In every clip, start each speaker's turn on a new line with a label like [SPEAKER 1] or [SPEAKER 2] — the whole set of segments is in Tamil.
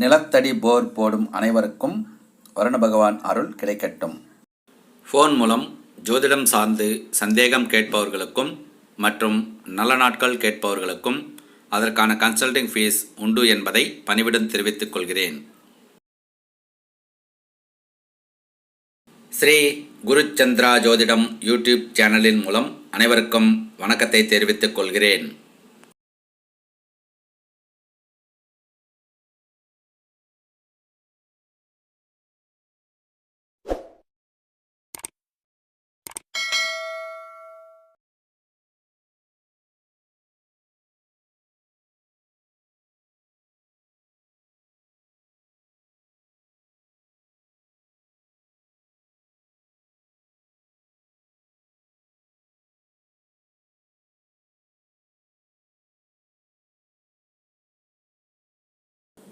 [SPEAKER 1] நிலத்தடி போர் போடும் அனைவருக்கும் வருண பகவான் அருள் கிடைக்கட்டும். ஃபோன் மூலம் ஜோதிடம் சார்ந்து சந்தேகம் கேட்பவர்களுக்கும் மற்றும் நல்ல நாட்கள் கேட்பவர்களுக்கும் அதற்கான கன்சல்டிங் ஃபீஸ் உண்டு என்பதை பணிவிடம் தெரிவித்துக் கொள்கிறேன். ஸ்ரீ குருச்சந்திரா ஜோதிடம் யூடியூப் சேனலின் மூலம் அனைவருக்கும் வணக்கத்தை தெரிவித்துக் கொள்கிறேன்.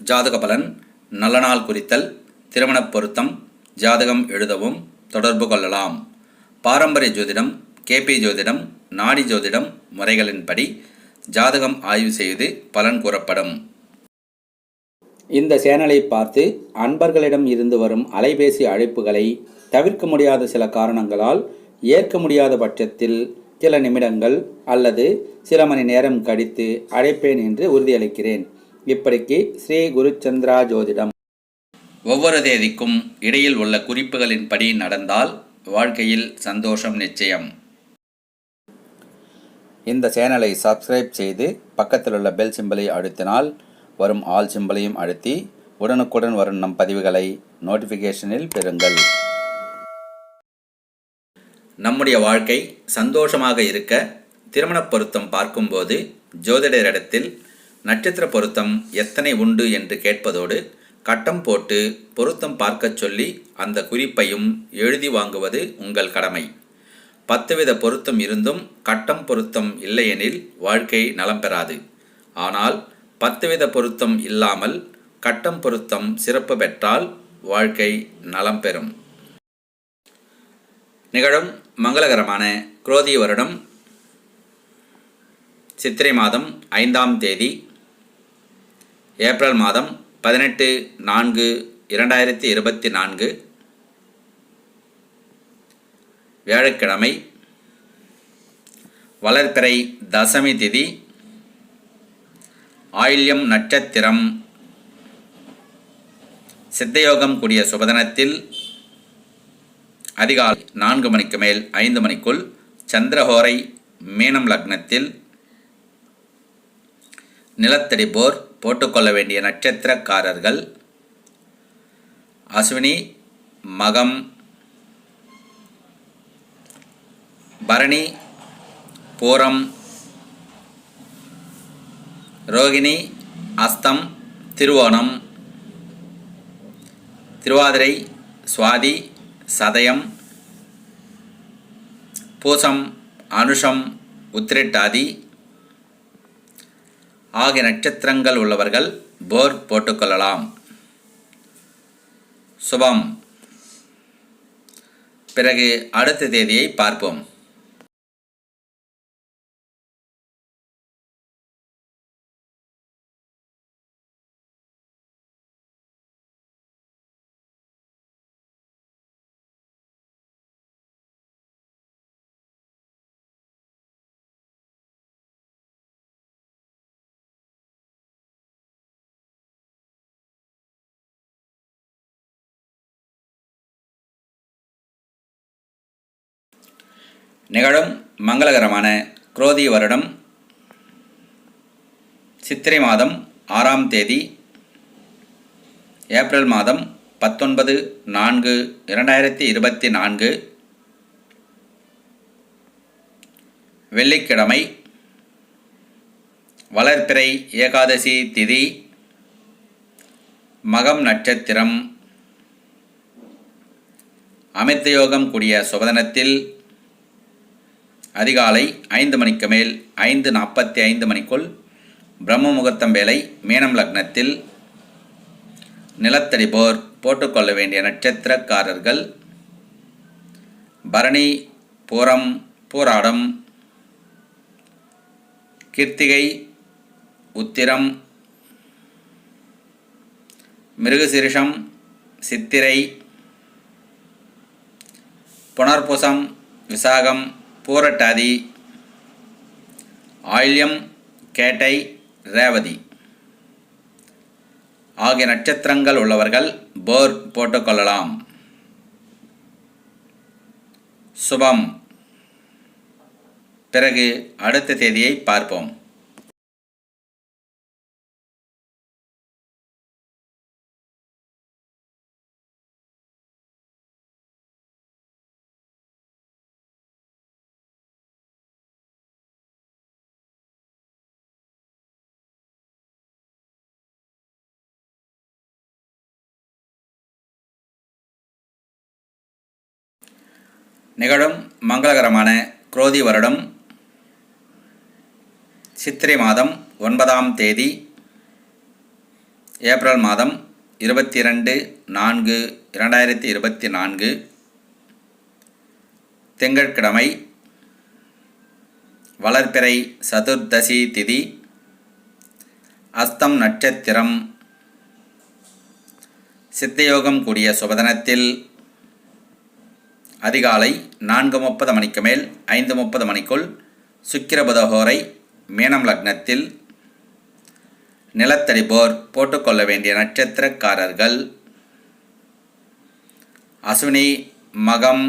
[SPEAKER 1] ஜாதக பலன் நல்ல நாள் குறித்தல் திருமணப் பொருத்தம் ஜாதகம் எழுதவும் தொடர்பு கொள்ளலாம். பாரம்பரிய ஜோதிடம் கேபி ஜோதிடம் நாடி ஜோதிடம் முறைகளின்படி ஜாதகம் ஆய்வு செய்து பலன் கூறப்படும். இந்த சேனலை பார்த்து அன்பர்களிடம் இருந்து வரும் அலைபேசி அழைப்புகளை தவிர்க்க முடியாத சில காரணங்களால் ஏற்க முடியாத பட்சத்தில் சில நிமிடங்கள் அல்லது சில மணி நேரம் கழித்து அழைப்பேன் என்று உறுதியளிக்கிறேன். இப்படிக்கு ஸ்ரீ குருச்சந்திரா ஜோதிடம் ஒவ்வொரு தேதிக்கும் இடையில் உள்ள குறிப்புகளின்படி நடந்தால் வாழ்க்கையில் சந்தோஷம் நிச்சயம். இந்த சேனலை சப்ஸ்கிரைப் செய்து பக்கத்தில் உள்ள பெல் சிம்பலை அழுத்தினால் வரும் ஆல் சிம்பலையும் அழுத்தி உடனுக்குடன் வரும் நம் பதிவுகளை நோட்டிஃபிகேஷனில் பெறுங்கள். நம்முடைய வாழ்க்கை சந்தோஷமாக இருக்க திருமணப் பொருத்தம் பார்க்கும்போது ஜோதிடரிடத்தில் நட்சத்திர பொருத்தம் எத்தனை உண்டு என்று கேட்பதோடு கட்டம் போட்டு பொருத்தம் பார்க்கச் சொல்லி அந்த குறிப்பையும் எழுதி வாங்குவது உங்கள் கடமை. பத்து வித பொருத்தம் இருந்தும் கட்டம் பொருத்தம் இல்லையெனில் வாழ்க்கை நலம் பெறாது. ஆனால் பத்து வித பொருத்தம் இல்லாமல் கட்டம் பொருத்தம் சிறப்பு பெற்றால் வாழ்க்கை நலம் பெறும். நிகழும் மங்களகரமான குரோதி வருடம் சித்திரை மாதம் ஐந்தாம் தேதி ஏப்ரல் மாதம் பதினெட்டு நான்கு இரண்டாயிரத்தி இருபத்தி நான்கு. வியாழக்கிழமை வளர்பிறை தசமி திதி ஆயில்யம் நட்சத்திரம். சித்தயோகம் கூடிய சுபதனத்தில் அதிகாலை நான்கு மணிக்கு மேல் ஐந்து மணிக்குள் சந்திரஹோரை மீனம் லக்னத்தில் நிலத்தடி போர் போட்டுக்கொள்ள வேண்டிய நட்சத்திரக்காரர்கள். அஸ்வினி மகம் பரணி பூரம் ரோகிணி அஸ்தம் திருவோணம் திருவாதிரை சுவாதி சதயம் பூசம் அனுஷம் உத்திரட்டாதி ஆகிய நட்சத்திரங்கள் உள்ளவர்கள் போர் போட்டுக்கொள்ளலாம். சுபம். பிறகு அடுத்த தேதியை பார்ப்போம். நிகழும் மங்களகரமான குரோதி வருடம் சித்திரை மாதம் ஆறாம் தேதி ஏப்ரல் மாதம் பத்தொன்பது நான்கு இரண்டாயிரத்தி இருபத்தி நான்கு வெள்ளிக்கிழமை வளர்ப்பிறை ஏகாதசி திதி மகம் நட்சத்திரம். அமிர்த யோகம் கூடிய சுபதனத்தில் அதிகாலை ஐந்து மணிக்கு மேல் ஐந்து நாற்பத்தி ஐந்து மணிக்குள் பிரம்ம முகூர்த்தம் வேலை மீனம் லக்னத்தில் நிலத்தடிபோர் போட்டுக்கொள்ள வேண்டிய நட்சத்திரக்காரர்கள் பரணி பூரம் பூராடம் கிருத்திகை உத்திரம் மிருகசிரிஷம் சித்திரை புனர்பூசம் விசாகம் பூரட்டாதி ஆயில்யம் கேட்டை ரேவதி. ஆகிய நட்சத்திரங்கள் உள்ளவர்கள் போர் போட்டுக்கொள்ளலாம் சுபம். பிறகு அடுத்த தேதியை பார்ப்போம். நிகழும் மங்களகரமான குரோதி வருடம் சித்திரை மாதம் ஒன்பதாம் தேதி ஏப்ரல் மாதம் இருபத்தி ரெண்டு நான்கு இரண்டாயிரத்தி இருபத்தி நான்கு திங்கட்கிழமை வளர்ப்பிறை சதுர்தசி திதி அஸ்தம் நட்சத்திரம் சித்தயோகம் கூடிய சுபதனத்தில் அதிகாலை நான்கு முப்பது மணிக்கு மேல் ஐந்து முப்பது மணிக்குள் சுக்கிரபுதஹோரை மீனம் லக்னத்தில் நிலத்தடி போர் போட்டுக்கொள்ள வேண்டிய நட்சத்திரக்காரர்கள். அசுனி மகம்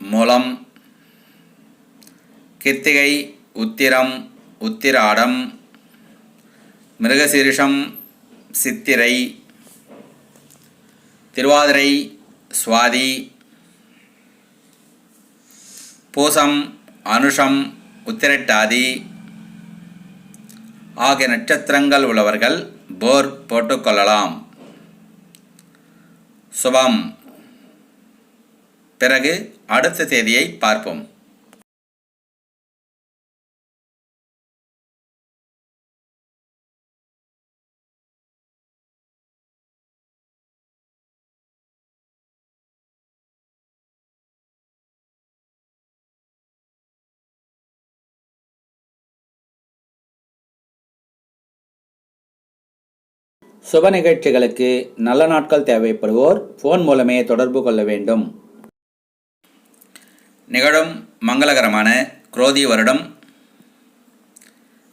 [SPEAKER 1] மூலம் கிருத்திகை உத்திரம் உத்திராடம் மிருகசீரிஷம் சித்திரை திருவாதிரை சுவாதி பூசம் அனுஷம் உத்திரட்டாதி ஆகிய நட்சத்திரங்கள் உள்ளவர்கள் போர் போட்டுக்கொள்ளலாம் சுபம். பிறகு அடுத்த தேதியை பார்ப்போம். சுப நிகழ்ச்சிகளுக்கு நல்ல நாட்கள் தேவைப்படுவோர் ஃபோன் மூலமே தொடர்பு கொள்ள வேண்டும். நிகழும் மங்களகரமான குரோதி வருடம்.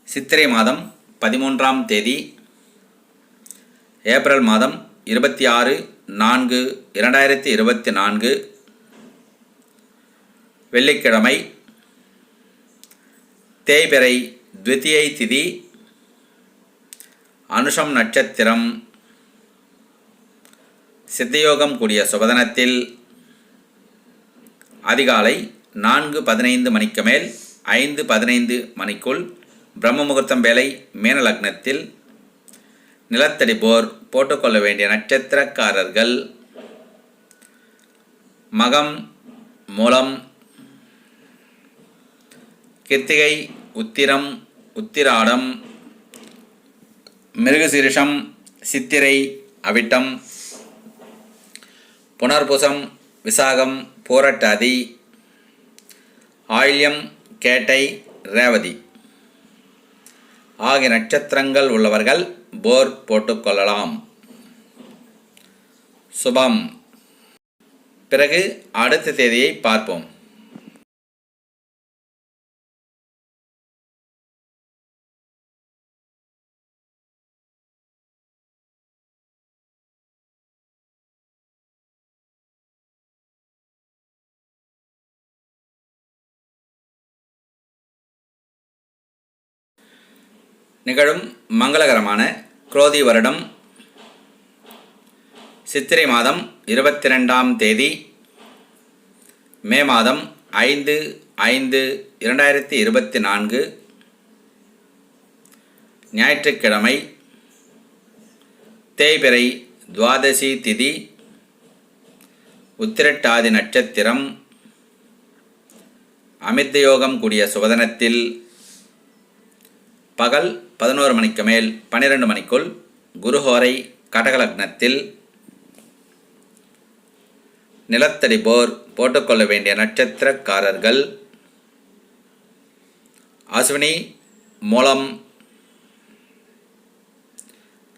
[SPEAKER 1] சித்திரை மாதம் பதிமூன்றாம் தேதி. ஏப்ரல் மாதம் இருபத்தி ஆறு நான்கு இரண்டாயிரத்தி இருபத்தி நான்கு. வெள்ளிக்கிழமை தேய்பிறை த்விதியை திதி அனுஷம் நட்சத்திரம். சித்தயோகம் கூடிய சுபதனத்தில் அதிகாலை நான்கு பதினைந்து மணிக்கு மேல் ஐந்து பதினைந்து மணிக்குள் பிரம்ம முகூர்த்தம் வேலை மேனலக்னத்தில் லக்னத்தில் நிலத்தடி போர் போட்டுக்கொள்ள வேண்டிய நட்சத்திரக்காரர்கள். மகம் மூலம் கிருத்திகை உத்திரம் உத்திராடம் மிருகசீரிஷம் சித்திரை அவிட்டம் புனர்புசம் விசாகம் போரட்டாதி ஆயில்யம் கேட்டை ரேவதி. ஆகிய நட்சத்திரங்கள் உள்ளவர்கள் போர் போட்டுக்கொள்ளலாம் சுபம். பிறகு அடுத்த தேதியை பார்ப்போம். நிகழும் மங்களகரமான குரோதி வருடம். சித்திரை மாதம் இருபத்தி ரெண்டாம் தேதி மே மாதம் ஐந்து ஐந்து இரண்டாயிரத்தி இருபத்தி நான்கு ஞாயிற்றுக்கிழமை தேய்பிறை துவாதசி திதி உத்திரட்டாதி நட்சத்திரம் அமிர்தயோகம் கூடிய சுபதனத்தில் பகல் பதினோரு மணிக்கு மேல் பன்னிரெண்டு மணிக்குள் குருஹோரை கடகலக்னத்தில் நிலத்தடி போர் போட்டுக்கொள்ள வேண்டிய நட்சத்திரக்காரர்கள் அஸ்வினி மூலம்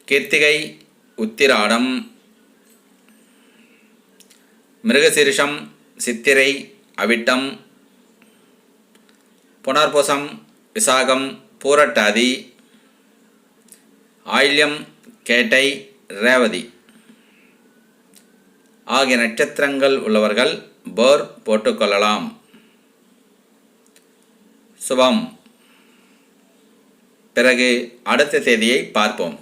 [SPEAKER 1] கீர்த்திகை உத்திராடம் மிருகசீரிஷம் சித்திரை அவிட்டம் புனர்பூசம் விசாகம் பூரட்டாதி ஆயில்யம் கேட்டை ரேவதி. ஆகிய நட்சத்திரங்கள் உள்ளவர்கள் போர் போட்டுக்கொள்ளலாம் சுபம். பிறகு அடுத்த செய்தியை பார்ப்போம்.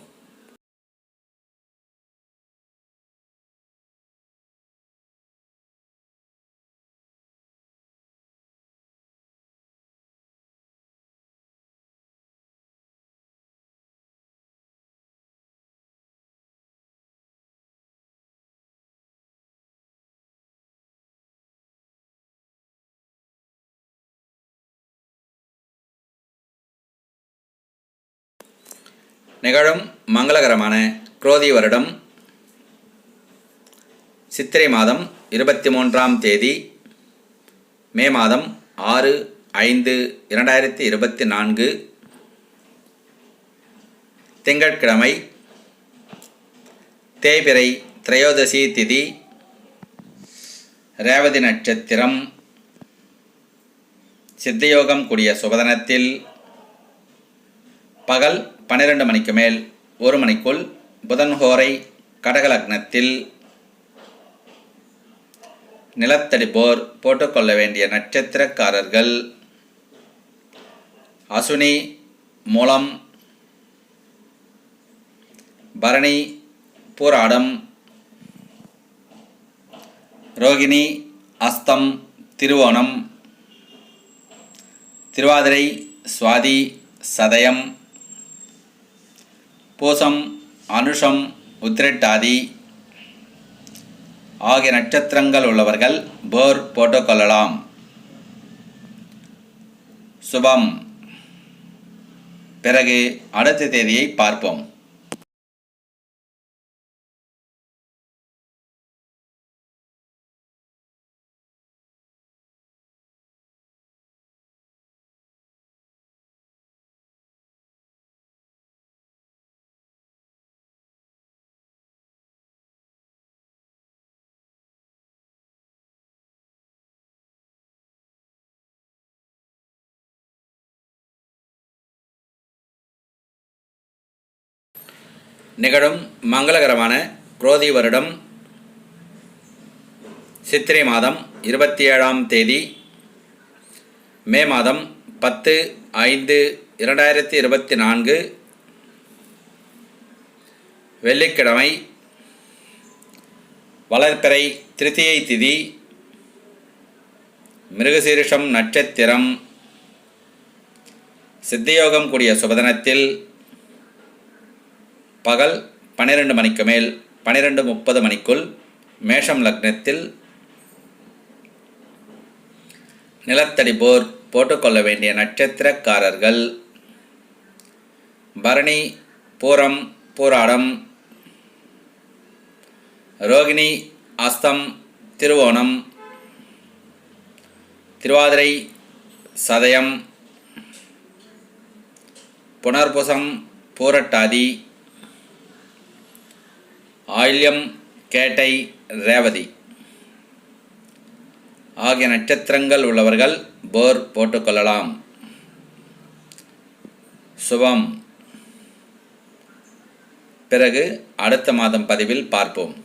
[SPEAKER 1] நிகழும் மங்களகரமான குரோதி வருடம் சித்திரை மாதம் இருபத்தி மூன்றாம் தேதி மே மாதம் ஆறு ஐந்து இரண்டாயிரத்தி இருபத்தி நான்கு திங்கட்கிழமை தேய்பிறை திரையோதசி திதி ரேவதி நட்சத்திரம் சித்தயோகம் கூடிய சுபதனத்தில் பகல் பனிரெண்டு மணிக்கு மேல் ஒரு மணிக்குள் புதன் ஹோரை கடகலக்னத்தில் நிலத்தடி போர் போட்டுக்கொள்ள வேண்டிய நட்சத்திரக்காரர்கள் அசுனி மூலம் பரணி பூராடம் ரோகிணி அஸ்தம் திருவோணம் திருவாதிரை சுவாதி சதயம் பூசம் அனுஷம் உத்திரட்டாதி ஆகிய நட்சத்திரங்கள் உள்ளவர்கள் போர் போட்டுக்கொள்ளலாம் சுபம். பிறகு அடுத்த தேதியை பார்ப்போம். நிகழும் மங்களகரமான குரோதி வருடம் சித்திரை மாதம் இருபத்தி ஏழாம் தேதி மே மாதம் பத்து ஐந்து இரண்டாயிரத்தி இருபத்தி நான்கு வெள்ளிக்கிழமை வளர்ப்பிறை திருத்தியை திதி மிருகசீரிஷம் நட்சத்திரம் சித்தயோகம் கூடிய சுபதனத்தில் பகல் பன்னிரெண்டு மணிக்கு மேல் பன்னிரெண்டு முப்பது மணிக்குள் மேஷம் லக்னத்தில் நிலத்தடி போர் போட்டுக்கொள்ள வேண்டிய நட்சத்திரக்காரர்கள் பரணி பூரம் பூராடம் ரோகிணி அஸ்தம் திருவோணம் திருவாதிரை சதயம் புனர்புசம் பூரட்டாதி ஆயில்யம் கேட்டை ரேவதி. ஆகிய நட்சத்திரங்கள் உள்ளவர்கள் போர் போட்டுக்கொள்ளலாம் சுபம். பிறகு அடுத்த மாதம் பதிவில் பார்ப்போம்.